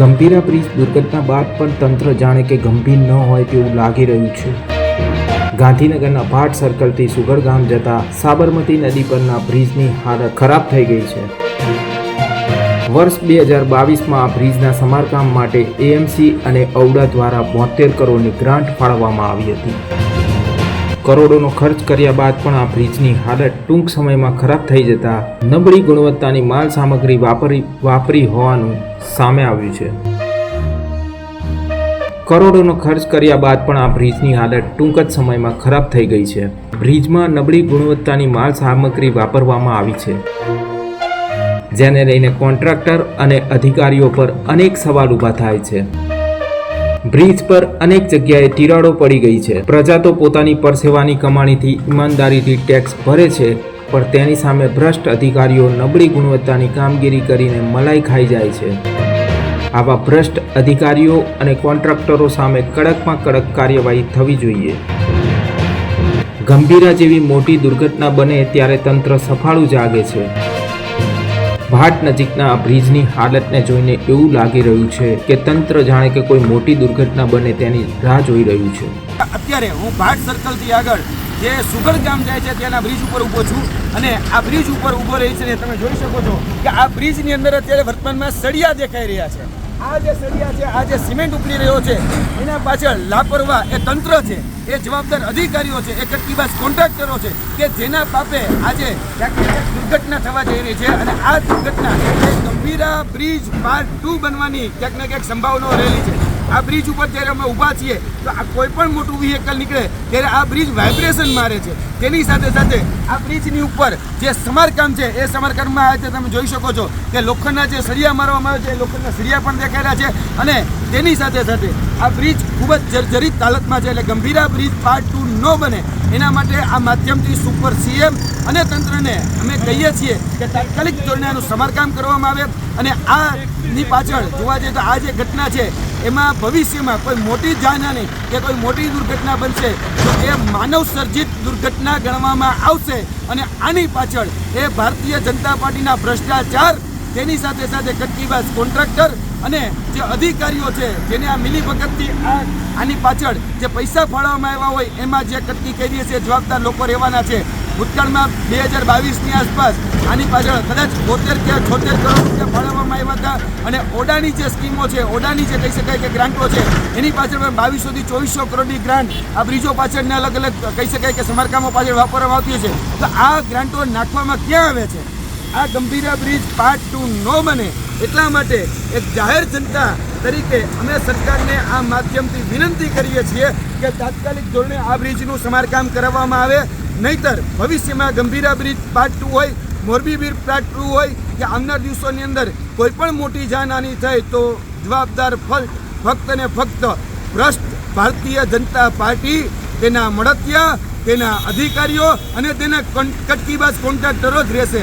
Gambhira bridge દુર્ઘટના બાદ પણ તંત્ર જાણે કે ગંભીર ન હોય તેવું લાગી રહ્યું છે. ગાંધીનગરના ભાટ સર્કલથી સુગરગામ જતા સાબરમતી નદી પરના બ્રિજની હાલત ખરાબ થઈ ગઈ છે. વર્ષ બે હજાર બાવીસમાં આ બ્રિજના સમારકામ માટે એએમસી અને ઔડા દ્વારા બોતેર કરોડની ગ્રાન્ટ ફાળવવામાં આવી હતી. કરોડોનો ખર્ચ કર્યા બાદ પણ આ બ્રિજની હાલત ટૂંક સમયમાં ખરાબ થઈ જતા નબળી ગુણવત્તાની માલ સામગ્રી વાપરી વાપરી હોવાનું સામે આવ્યું છે. કરોડોનો ખર્ચ કર્યા બાદ પણ આ બ્રિજની હાલત ટૂંક જ સમયમાં ખરાબ થઈ ગઈ છે. બ્રિજમાં નબળી ગુણવત્તાની માલ સામગ્રી વાપરવામાં આવી છે. જેને લઈને કોન્ટ્રાક્ટર અને અધિકારીઓ પર અનેક સવાલ ઊભા થાય છે. બ્રિજ પર અનેક જગ્યાએ તિરાડો પડી ગઈ છે. પ્રજા પોતાની પરસેવાની કમાણીથી ઈમાનદારીથી ટેક્સ ભરે છે, પણ તેની સામે ભ્રષ્ટ અધિકારીઓ નબળી ગુણવત્તાની કામગીરી કરીને મલાઈ ખાઈ જાય છે. આવા ભ્રષ્ટ અધિકારીઓ અને કોન્ટ્રાક્ટરો સામે કડકમાં કડક કાર્યવાહી થવી જોઈએ. ગંભીરા જેવી મોટી દુર્ઘટના બને ત્યારે તંત્ર સફાળું જાગે છે. ભાટ નજીકના બ્રિજની હાલતને જોઈને એવું લાગી રહ્યું છે કે તંત્ર જાણે કે કોઈ મોટી દુર્ઘટના બને તેની રાહ જોઈ રહ્યું છે. અત્યારે હું ભાટ સર્કલથી આગળ જે સુગર ગામ જાય છે ત્યાંના બ્રિજ ઉપર ઊભો છું અને આ બ્રિજ ઉપર ઊભો રહી છે તમે જોઈ શકો છો કે આ બ્રિજની અંદર અત્યારે વર્તમાનમાં સળિયા દેખાઈ રહ્યા છે. આ જે સળિયા છે, આ જે સિમેન્ટ ઉપડી રહ્યો છે, એના પાછળ લાપરવા એ તંત્ર છે, એ જવાબદાર અધિકારીઓ છે, એ કટકીબાજ કોન્ટ્રાક્ટરો છે, કે જેના પાપે આજે દુર્ઘટના થવા જઈ રહી છે અને આ દુર્ઘટના એ ગંભીરા બ્રિજ પાર્ટ ટુ બનવાની ક્યાંક ને ક્યાંક સંભાવનાઓ રહેલી છે. આ બ્રિજ ઉપર જ્યારે અમે ઊભા છીએ, તો આ કોઈ પણ મોટું વ્હીકલ નીકળે, ત્યારે આ બ્રિજ વાઇબ્રેશન મારે છે. તેની સાથે સાથે આ બ્રિજની ઉપર જે સમારકામ છે, એ સમારકામમાં આજે તમે જોઈ શકો છો કે લોખંડના જે સળિયા મારવામાં આવે છે, એ લોખંડના સળિયા પણ દેખાયેલા છે અને તેની સાથે સાથે આ બ્રિજ ખૂબ જ જર્જરિત હાલતમાં છે, એટલે ગંભીરા બ્રિજ પાર્ટ ટુ ન બને. એના માટે આ માધ્યમથી સુપર સીએમ અને તંત્રને અમે કહીએ છીએ કે તાત્કાલિક ધોરણે આનું સમારકામ કરવામાં આવે અને આની પાછળ જોવા જઈએ તો આ જે ઘટના છે એમાં ભવિષ્યમાં કોઈ મોટી જાનહાની કે કોઈ મોટી દુર્ઘટના બનશે, તો એ માનવ સર્જિત દુર્ઘટના ગણવામાં આવશે. અને આની પાછળ એ ભારતીય જનતા પાર્ટીના ભ્રષ્ટાચાર, તેની સાથે સાથે કટકીબાજ કોન્ટ્રાક્ટર અને જે અધિકારીઓ છે, જેને આ મિલીભગતથી આ આની પાછળ જે પૈસા ફાળવવામાં આવ્યા હોય, એમાં જે કટકી કરી છે જવાબદાર લોકો રહેવાના છે. ભૂતકાળમાં બે હજાર બાવીસની આસપાસ આની પાછળ કદાચ બોતેર કે છોતેર કરોડ રૂપિયા ફાળવવામાં આવ્યા હતા. અને ઓડાની જે સ્કીમો છે, ઓડાની જે કહી શકાય કે ગ્રાન્ટો છે, એની પાછળ પણ બાવીસોથી ચોવીસો કરોડની ગ્રાન્ટ આ બ્રિજો પાછળને અલગ અલગ કહી શકાય કે સમારકામો પાછળ વાપરવામાં આવતી છે. તો આ ગ્રાન્ટો નાખવામાં ક્યાં આવે છે? આ ગંભીરા બ્રિજ પાર્ટ ટુ ન બને એટલા માટે એક જાહેર જનતા તરીકે અમે સરકારને આ માધ્યમથી વિનંતી કરીએ છીએ કે તાત્કાલિક ધોરણે આ બ્રિજનું સમારકામ કરાવવામાં આવે. નહીતર ભવિષ્યમાં ગંભીરા બ્રિજ પાર્ટ ટુ હોય મોરબી બ્રિજ પાર્ટ ટુ હોય કે આવનાર દિવસોની અંદર કોઈ પણ મોટી જાનહાની થાય તો જવાબદાર ફક્ત ને ફક્ત ભ્રષ્ટ ભારતીય જનતા પાર્ટી, તેના મળતિયા, તેના અધિકારીઓ અને તેના કટકીબાજ કોન્ટ્રાક્ટરો જ રહેશે.